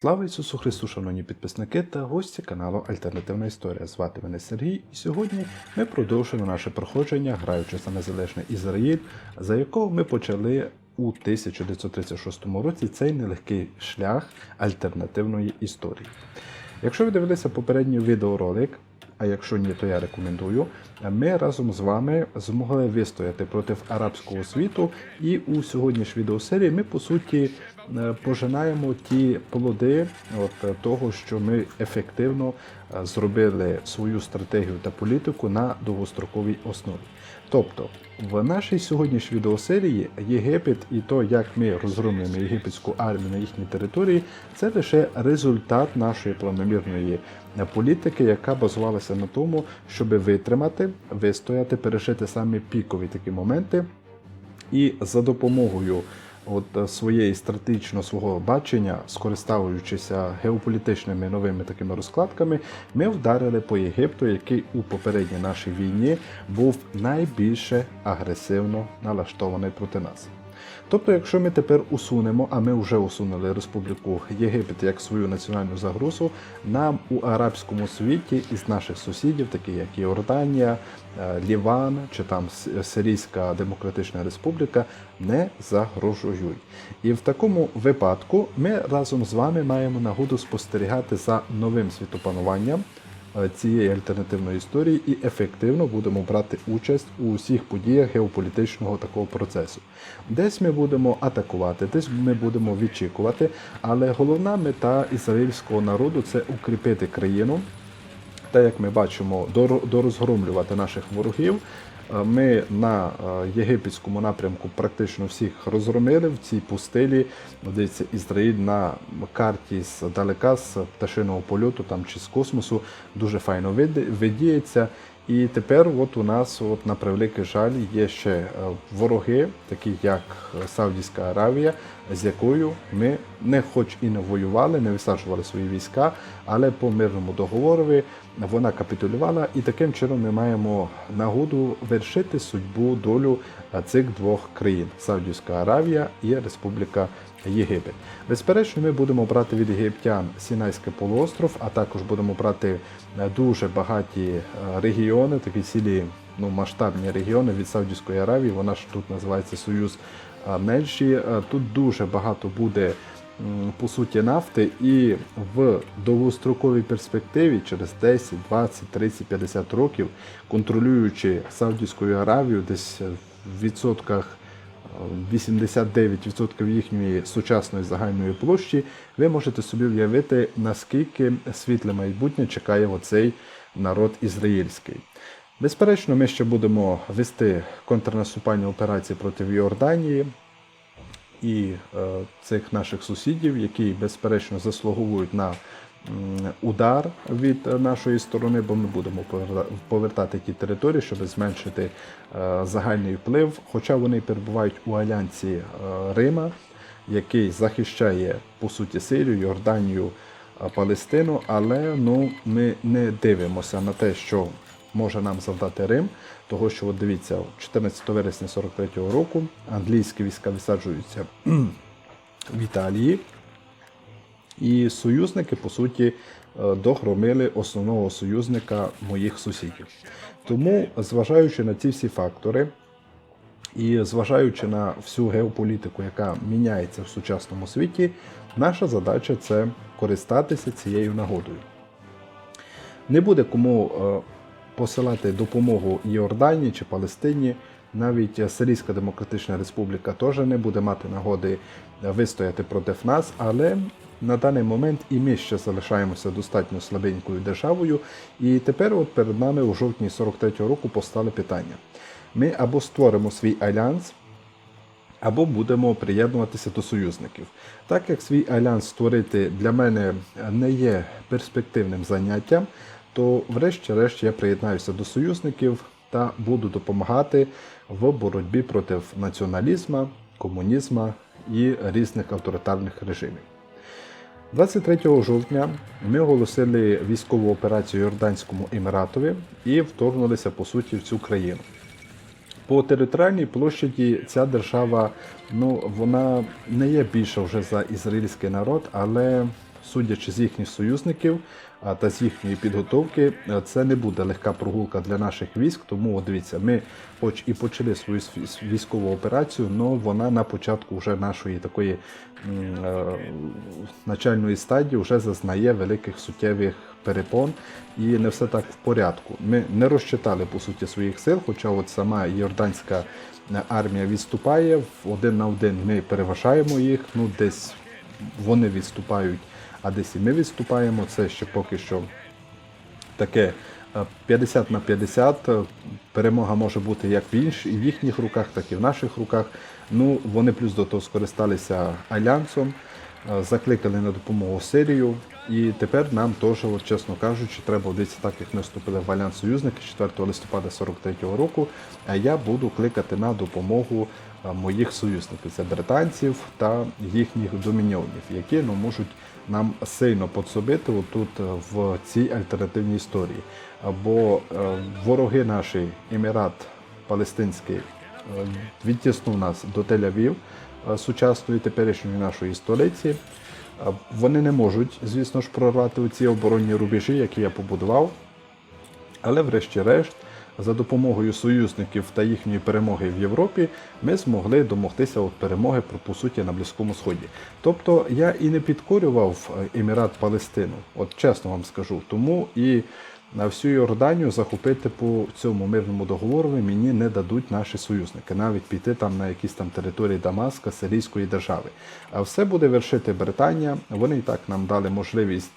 Слава Ісусу Христу, шановні підписники та гості каналу Альтернативна Історія. Звати мене Сергій, і сьогодні ми продовжуємо наше проходження, граючи за незалежний Ізраїль, за якого ми почали у 1936 році цей нелегкий шлях альтернативної історії. Якщо ви дивилися попередній відеоролик, а якщо ні, то я рекомендую. Ми разом з вами змогли вистояти проти арабського світу, і у сьогоднішній відеосерії ми по суті пожинаємо ті плоди от е, того, що ми ефективно е, зробили свою стратегію та політику на довгостроковій основі. Тобто, в нашій сьогоднішній відеосерії Єгипет і то, як ми розгромлюємо єгипетську армію на їхній території, це лише результат нашої планомірної політики, яка базувалася на тому, щоб витримати, вистояти, пережити саме пікові такі моменти, і за допомогою от е, своєї стратегічно свого бачення, скориставуючися геополітичними новими такими розкладками, ми вдарили по Єгипту, який у попередній нашій війні був найбільше агресивно налаштований проти нас. Тобто, якщо ми тепер усунемо, а ми вже усунули Республіку Єгипет як свою національну загрозу, нам у арабському світі із наших сусідів, такі як Йорданія, е, Ліван чи там Сирійська Демократична Республіка, не загрожують. І в такому випадку ми разом з вами маємо нагоду спостерігати за новим світопануванням цієї альтернативної історії і ефективно будемо брати участь у усіх подіях геополітичного такого процесу. Десь ми будемо атакувати, десь ми будемо відчікувати, але головна мета ізраїльського народу це укріпити країну. Та як ми бачимо, дорозгромлювати наших ворогів. Е, Ми на е, єгипетському напрямку практично всіх розгромили в цій пустелі. Дивіться, Ізраїль на карті здалека, з пташиного польоту там чи з космосу дуже файно видіється. І тепер от у нас, от, на превеликий жаль, є ще е, вороги, такі як Саудівська Аравія, з якою ми не хоч і не воювали, не висаджували свої війська, але по мирному договорові вона капітулювала, і таким чином ми маємо нагоду вершити судьбу долю е, цих двох країн Саудівська Аравія і Республіка Єгипет. Безперечно, ми будемо брати від єгиптян Сінайський полуостров, а також будемо брати е, дуже багаті е, регіони, такі цілі ну, масштабні регіони від Саудівської Аравії. Вона ж тут називається Союз Мельші. Е, Тут дуже багато буде по суті нафти, і в довгостроковій перспективі через 10, 20, 30, 50 років, контролюючи Саудівську Аравію, десь в відсотках 89% їхньої сучасної загальної площі, ви можете собі уявити, наскільки світле майбутнє чекає оцей народ ізраїльський. Безперечно, ми ще будемо вести контрнаступальні операції проти Йорданії і е, цих наших сусідів, які безперечно заслуговують на удар від е, нашої сторони, бо ми будемо повертати ті території, щоб зменшити е, загальний вплив. Хоча вони перебувають у альянсі Рима, який захищає по суті Сирію, Йорданію, Палестину, але ну ми не дивимося на те, що може нам завдати Рим, того що от дивіться, 14 вересня 43-го року англійські війська висаджуються в Італії, і союзники, по суті, е, догромили основного союзника моїх сусідів. Тому, зважаючи на ці всі фактори, і зважаючи на всю геополітику, яка міняється в сучасному світі, наша задача це користатися цією нагодою. Не буде кому е, посилати допомогу Йорданії чи Палестині. Навіть Сирійська Демократична Республіка теж не буде мати нагоди вистояти проти нас, але на даний момент і ми ще залишаємося достатньо слабенькою державою. І тепер, от перед нами у жовтні 43-го року постали питання: ми або створимо свій альянс, або будемо приєднуватися до союзників. Так як свій альянс створити для мене не є перспективним заняттям, то врешті-решт я приєднаюся до союзників та буду допомагати в боротьбі проти націоналізму, комунізму і різних авторитарних режимів. 23 жовтня ми оголосили військову операцію Йорданському Еміратові і вторгнулися по суті в цю країну. По територіальній площаді ця держава, ну вона не є більша вже за ізраїльський народ, але судячи з їхніх союзників та з їхньої підготовки, це не буде легка прогулка для наших військ. Тому дивіться, ми хоч і почали свою військову операцію, але вона на початку вже нашої такої е, начальної стадії вже зазнає великих суттєвих перепон і не все так в порядку. Ми не розчитали по суті своїх сил, хоча от сама Йорданська е, армія відступає один на один. Ми переважаємо їх. Ну десь вони відступають, а десь і ми відступаємо. Це ще поки що таке е, 50 на 50. Е, Перемога може бути як в інш, і в їхніх руках, так і в наших руках. Ну, вони плюс до того скористалися альянсом, е, закликали на допомогу Сирію. І тепер нам теж, от, чесно кажучи, треба дивитися так, як ми вступили в альянс союзники 4 листопада 43-го року. А я буду кликати на допомогу е, моїх союзників, це британців та їхніх доміньонів, які ну, можуть нам сильно подсобити отут е, в цій альтернативній історії. Бо е, вороги наші, Емірат Палестинський, е, відтіснув нас до Тель-Авів, сучасної теперішньої нашої столиці. Вони не можуть, звісно ж, прорвати ці оборонні рубежі, які я побудував. Але, врешті-решт, за допомогою союзників та їхньої перемоги в Європі, ми змогли домогтися от перемоги про по суті на Близькому Сході. Тобто я і не підкорював е, Емірат Палестину, от чесно вам скажу. Тому і на всю Йорданію захопити по цьому мирному договору мені не дадуть наші союзники, навіть піти там на якісь там території Дамаска, Сирійської держави. А все буде вершити Британія. Вони і так нам дали можливість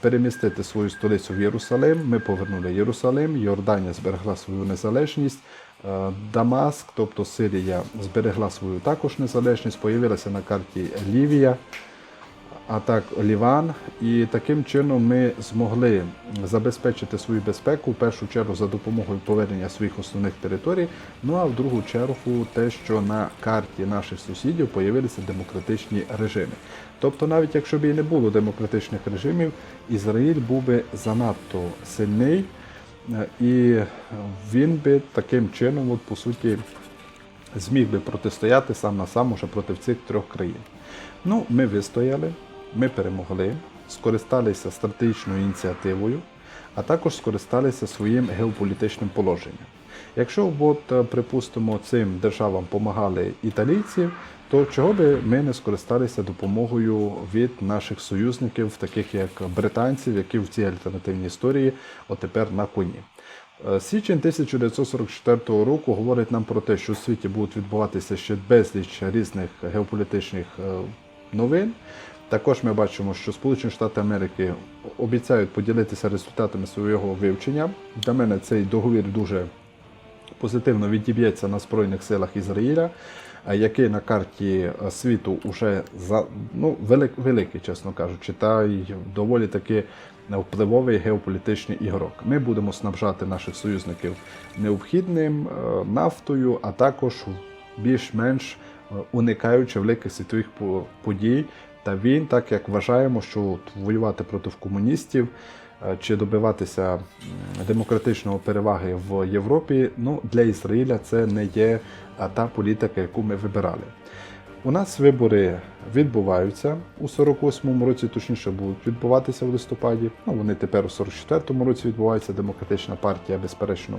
перемістити свою столицю в Єрусалим. Ми повернули Єрусалим, Йорданія зберегла свою незалежність. Дамаск, тобто Сирія, зберегла свою також незалежність. Появилася на карті Лівія, а так Ліван. І таким чином ми змогли забезпечити свою безпеку в першу чергу за допомогою повернення своїх основних територій. Ну а в другу чергу те, що на карті наших сусідів появилися демократичні режими. Тобто, навіть якщо б і не було демократичних режимів, Ізраїль був би занадто сильний, е, і він би таким чином, от, по суті, зміг би протистояти сам на сам уже проти цих трьох країн. Ну, ми вистояли, ми перемогли, скористалися стратегічною ініціативою, а також скористалися своїм геополітичним положенням. Якщо от, е, припустимо, цим державам допомагали італійці, то чого би ми не скористалися допомогою від наших союзників, таких як британців, які в цій альтернативній історії от тепер на коні. Е, Січень 1944 року говорить нам про те, що у світі будуть відбуватися ще безліч різних геополітичних е, новин. Також ми бачимо, що Сполучені Штати Америки обіцяють поділитися результатами свого вивчення. Для мене цей договір дуже позитивно відіб'ється на Збройних силах Ізраїля, е, який на карті е, світу вже за ну, велик, великий, чесно кажучи, та й доволі таки впливовий геополітичний ігрок. Ми будемо снабжати наших союзників необхідним е, нафтою, а також більш-менш уникаючи великих світових по- подій та війн, так як вважаємо, що от воювати проти комуністів е, чи добиватися демократичної переваги в Європі, ну для Ізраїля це не є та політика, яку ми вибирали. У нас вибори відбуваються у 48-му році, точніше будуть відбуватися в листопаді. Ну вони тепер у 44-му році відбуваються. Демократична партія, безперечно,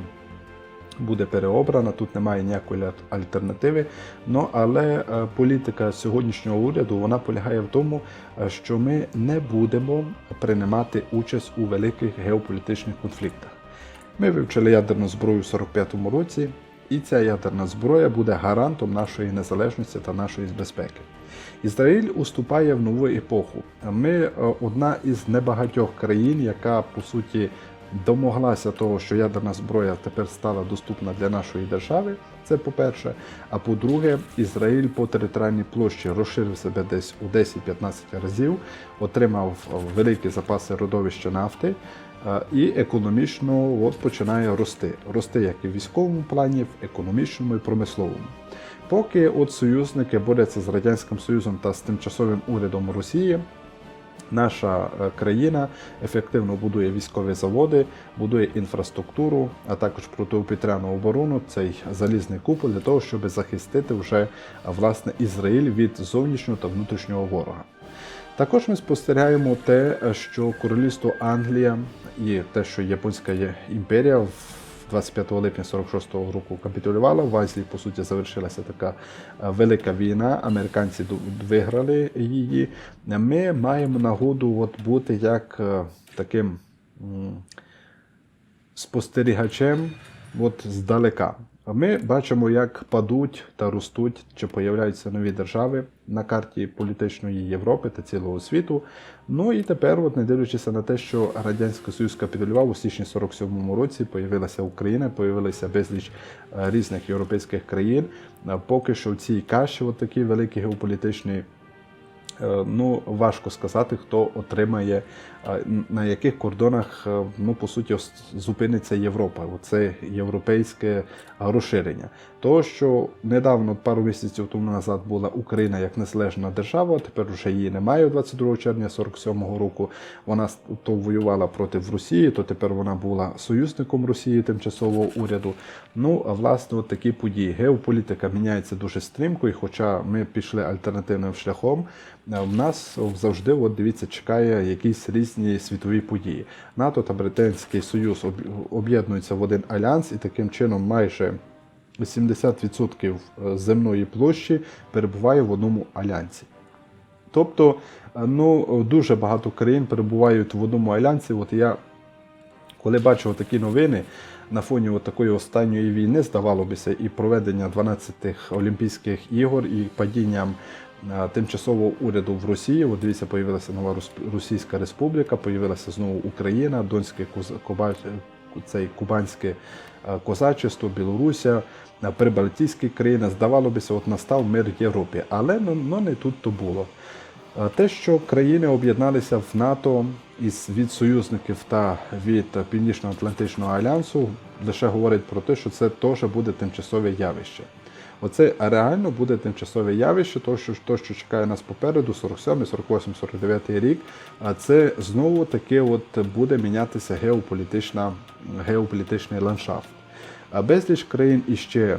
буде переобрана. Тут немає ніякої альтернативи. Ну але е, політика сьогоднішнього уряду вона полягає в тому, е, що ми не будемо приймати участь у великих геополітичних конфліктах. Ми вивчили ядерну зброю у 45-му році, і ця ядерна зброя буде гарантом нашої незалежності та нашої безпеки. Ізраїль уступає в нову епоху. Ми е, одна із небагатьох країн, яка по суті домоглася того, що ядерна зброя тепер стала доступна для нашої держави. Це по-перше. А по-друге, Ізраїль по територіальній площі розширив себе десь у 10-15 разів, отримав великі запаси родовища нафти е, і економічно от починає рости. Рости як і в військовому плані, в економічному і промисловому. Поки от союзники борються з Радянським Союзом та з тимчасовим урядом Росії, наша е, країна ефективно будує військові заводи, будує інфраструктуру, а також протиповітряну оборону, цей залізний купол для того, щоб захистити вже е, власне Ізраїль від зовнішнього та внутрішнього ворога. Також ми спостерігаємо те, що королівство Англія і те, що Японська імперія в 25 липня 46-го року капітулювала. В Азії, по суті, завершилася така е, велика війна. Американці виграли її. Ми маємо нагоду от бути як е, таким спостерігачем от здалека. Ми бачимо, як падуть та ростуть чи появляються нові держави на карті політичної Європи та цілого світу. Ну і тепер, от не дивлячись на те, що Радянський Союз капітулював у січні 47-му році, появилася Україна, появилися безліч е, різних європейських країн. Е, Поки що в цій каші, от такі великі геополітичні Е, Ну, важко сказати, хто отримає, на яких кордонах, е, ну, по суті, зупиниться Європа. Оце європейське розширення. Того, що недавно, пару місяців тому назад, була Україна як незалежна держава, тепер вже її немає 22 червня 47-го року. Вона то воювала проти Росії, то тепер вона була союзником Росії тимчасового уряду. Ну, а власне, от такі події. Геополітика міняється дуже стрімко, і хоча ми пішли альтернативним шляхом, е, в нас завжди, от дивіться, чекає якісь різні світові події. НАТО та Британський Союз об'єднуються в один альянс, і таким чином майже 70% земної площі перебуває в одному альянсі. Тобто, е, ну, дуже багато країн перебувають в одному альянсі. От я, коли бачив такі новини на фоні такої останньої війни, здавалося і проведення 12 Олімпійських ігор, і падінням е, тимчасового уряду в Росії. От дивіться, появилася нова Російська Республіка, появилася знову Україна, Донське цей кубанське козачество, Білоруся, е, прибалтійські країни. Здавалося, от настав мир в Європі, але ну, ну, не тут то було. Те, що країни об'єдналися в НАТО із від союзників та від Північно-Атлантичного альянсу, лише говорить про те, що це теж буде тимчасове явище. Оце реально буде тимчасове явище, то що, то, що чекає нас попереду, 47, 48, 49 рік. А це знову таки от буде мінятися геополітична, геополітичний ландшафт. А безліч країн іще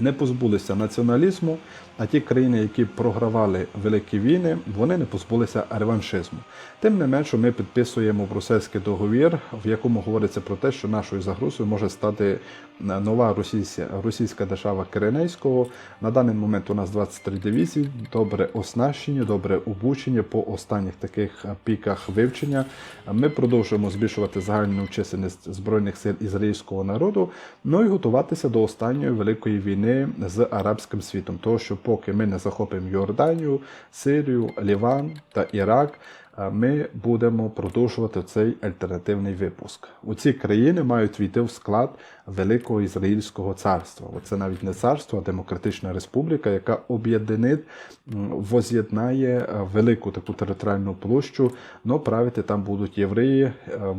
не позбулися націоналізму, а ті країни, які програвали великі війни, вони не позбулися реваншизму. Тим не менше, ми підписуємо брусельський договір, в якому говориться про те, що нашою загрозою може стати нова російська, російська держава Киренейського. На даний момент у нас 23 дивізії, добре оснащені, добре обучені по останніх таких піках вивчення. Ми продовжуємо збільшувати загальну чисельність збройних сил ізраїльського народу, ну і готуватися до останньої великої війни з арабським світом. Тому що поки ми не захопимо Йорданію, Сирію, Ліван та Ірак. Ми будемо продовжувати цей альтернативний випуск. У ці країни мають війти в склад Великого Ізраїльського царства. Це навіть не царство, а демократична республіка, яка об'єднить, воз'єднає е, велику таку територіальну площу. Но правити там будуть євреї. е,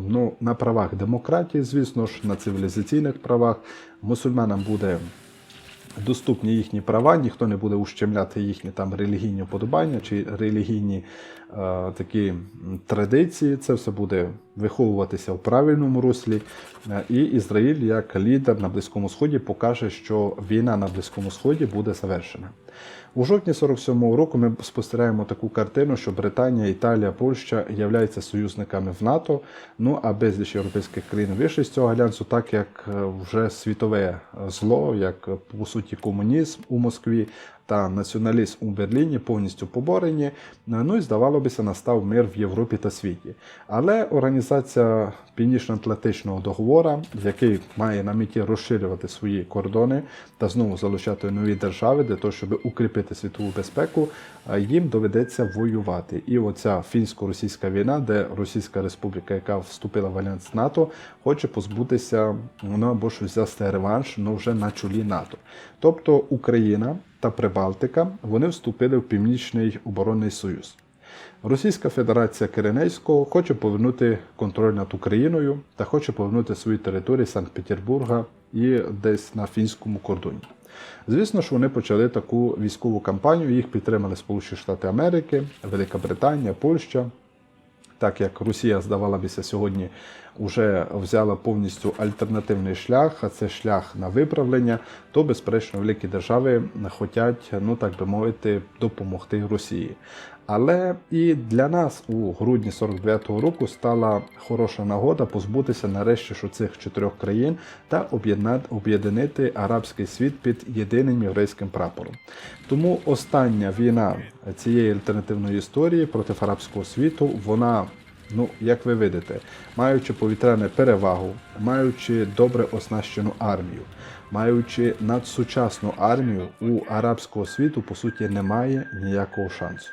Ну на правах демократії, звісно ж, на цивілізаційних правах. Мусульманам буде доступні їхні права, ніхто не буде ущемляти їхні там релігійні вподобання чи релігійні е, такі традиції. Це все буде виховуватися в правильному руслі. Е, І Ізраїль, як лідер на Близькому Сході, покаже, що війна на Близькому Сході буде завершена. У жовтні 47-го року ми спостерігаємо таку картину, що Британія, Італія, Польща являються союзниками в НАТО. Ну а безліч європейських країн вийшли з цього альянсу, так як е, вже світове зло, як по суті комунізм у Москві та націоналізм у Берліні повністю поборені. Е, Ну і здавалося, настав мир в Європі та світі. Але організація Північно-Атлантичного договору, який має на меті розширювати свої кордони та знову залучати нові держави для того, щоб укріпити світову безпеку, їм доведеться воювати. І оця фінсько-російська війна, де Російська Республіка, яка вступила в альянс НАТО, хоче позбутися ну, або ж взяти реванш, ну вже на чолі НАТО. Тобто Україна та Прибалтика вони вступили в Північний оборонний союз. Російська Федерація Киренейського хоче повернути контроль над Україною та хоче повернути свої території Санкт-Петербурга і десь на фінському кордоні. Звісно ж, вони почали таку військову кампанію. Їх підтримали Сполучені Штати Америки, Велика Британія, Польща. Так як Росія, здавалося, сьогодні вже взяла повністю альтернативний шлях, а це шлях на виправлення, то, безперечно, великі держави хочуть, ну так би мовити, допомогти Росії. Але і для нас у грудні 49-го року стала хороша нагода позбутися нарешті ж цих чотирьох країн та об'єднати арабський світ під єдиним єврейським прапором. Тому остання війна цієї альтернативної історії проти арабського світу, вона. Ну, як ви видите, маючи повітряну перевагу, маючи добре оснащену армію, маючи надсучасну армію, у арабського світу по суті немає ніякого шансу.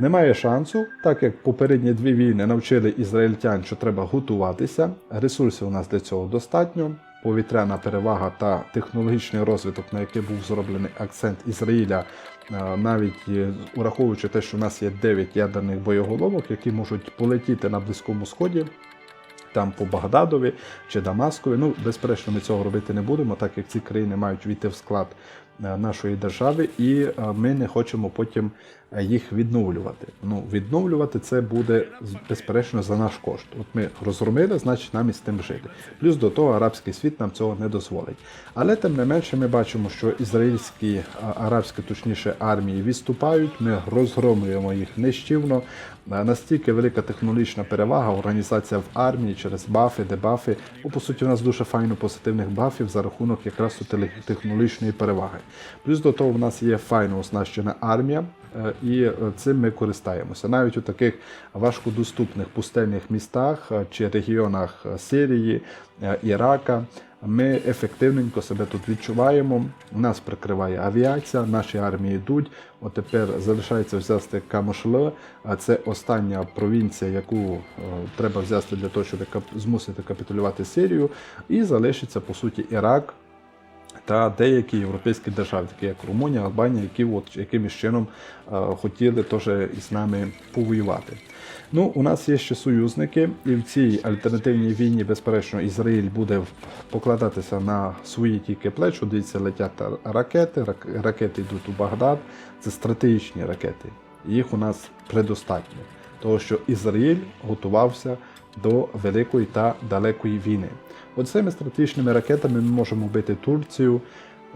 Немає шансу, так як попередні дві війни навчили ізраїльтян, що треба готуватися. Ресурсів у нас для цього достатньо. Повітряна перевага та технологічний розвиток, на який був зроблений акцент Ізраїля, е, навіть е, ураховуючи те, що в нас є 9 ядерних боєголовок, які можуть полетіти на Близькому Сході, там по Багдадові чи Дамаскові. Ну, безперечно, ми цього робити не будемо, так як ці країни мають війти в склад нашої держави, і е, ми не хочемо потім е, їх відновлювати. Ну, відновлювати це буде безперечно за наш кошт. От ми розгромили, значить нам із тим жити. Плюс до того арабський світ нам цього не дозволить. Але тим не менше ми бачимо, що ізраїльські арабські, точніше армії відступають. Ми розгромлюємо їх нищівно. Е, Настільки велика технологічна перевага, організація в армії через бафи, дебафи. Ну, по суті, у нас дуже файно позитивних бафів за рахунок якраз у технологічної переваги. Плюс до того, в нас є файно оснащена армія, е, і е, цим ми користаємося. Навіть у таких важкодоступних пустельних містах е, чи регіонах Сирії, Ірака. Ми ефективненько себе тут відчуваємо. Нас прикриває авіація, наші армії йдуть. От тепер залишається взяти Камошле, а це остання провінція, яку треба взяти для того, щоб змусити капітулювати Сирію. І залишиться по суті Ірак, та деякі європейські держави, такі як Румунія, Албанія, які от якимось чином е, хотіли теж із нами повоювати. Ну, у нас є ще союзники, і в цій альтернативній війні, безперечно, Ізраїль буде покладатися на свої тільки плечі. Дивіться, летять ракети, ракети йдуть у Багдад. Це стратегічні ракети. Їх у нас предостатньо, тому що Ізраїль готувався до великої та далекої війни. Оцими стратегічними ракетами ми можемо бити Турцію,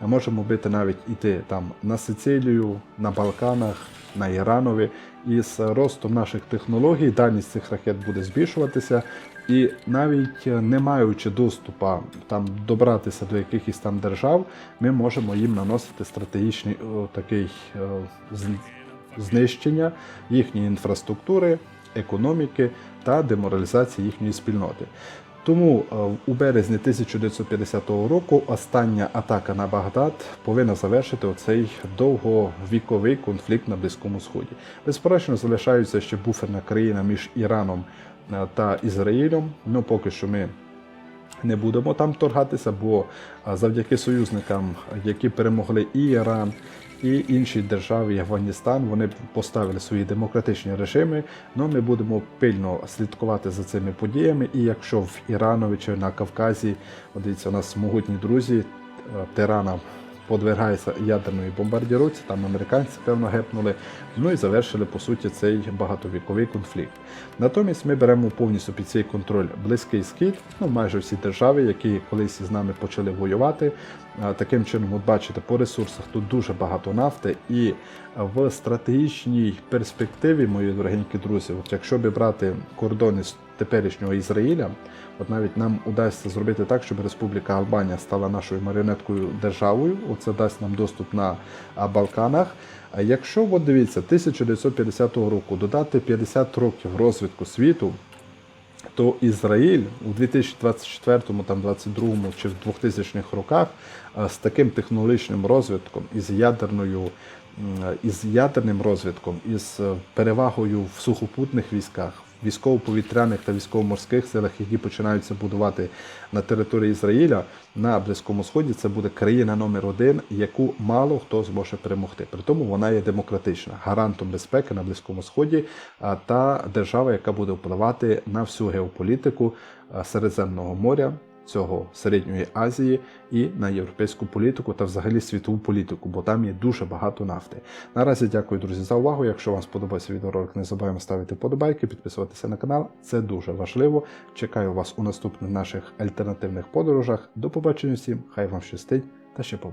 можемо бити навіть іти там на Сицилію, на Балканах, на Іранові. І з ростом наших технологій дальність цих ракет буде збільшуватися. І навіть не маючи доступу там добратися до якихось там держав, ми можемо їм наносити стратегічний о, такий з- знищення їхньої інфраструктури, економіки та деморалізації їхньої спільноти. Тому е, у березні 1950 року остання атака на Багдад повинна завершити оцей довговіковий конфлікт на Близькому Сході. Безперечно, залишається ще буферна країна між Іраном е, та Ізраїлем. Ну поки що ми не будемо там торгатися, бо завдяки союзникам, які перемогли і Іран, і інші держави, Афганістан, вони поставили свої демократичні режими. Ну ми будемо пильно слідкувати за цими подіями. І якщо в Іранові чи на Кавказі, дивіться, у нас могутні друзі, е, Тирана подвергається ядерної бомбардіровці, там американці певно гепнули. Ну і завершили по суті цей багатовіковий конфлікт. Натомість ми беремо повністю під цей контроль близький схід, ну майже всі держави, які колись із нами почали воювати. Таким чином, от бачите, по ресурсах тут дуже багато нафти, і в стратегічній перспективі, мої дорогенькі друзі, от якщо брати кордони з теперішнього Ізраїля, от навіть нам удасться зробити так, щоб Республіка Албанія стала нашою маріонеткою державою. Оце дасть нам доступ на Балканах. А якщо от дивіться, 1950 року додати 50 років розвитку світу, то Ізраїль у 2024, там 22 чи в 2000-х роках з таким технологічним розвитком, із ядерною, із ядерним розвитком, із е, перевагою в сухопутних військах, військово-повітряних та військово-морських силах, які починаються будувати на території Ізраїля на Близькому Сході, це буде країна номер один, яку мало хто зможе перемогти. При тому вона є демократична, гарантом безпеки на Близькому Сході а, та держава, яка буде впливати на всю геополітику Середземного моря. Цього середньої Азії і на європейську політику та взагалі світову політику, бо там є дуже багато нафти. Наразі дякую, друзі, за увагу. Якщо вам сподобався відеоролик, не забуваємо ставити подобайки, підписуватися на канал. Це дуже важливо. Чекаю вас у наступних наших альтернативних подорожах. До побачення всім, хай вам щастить та ще побачимо.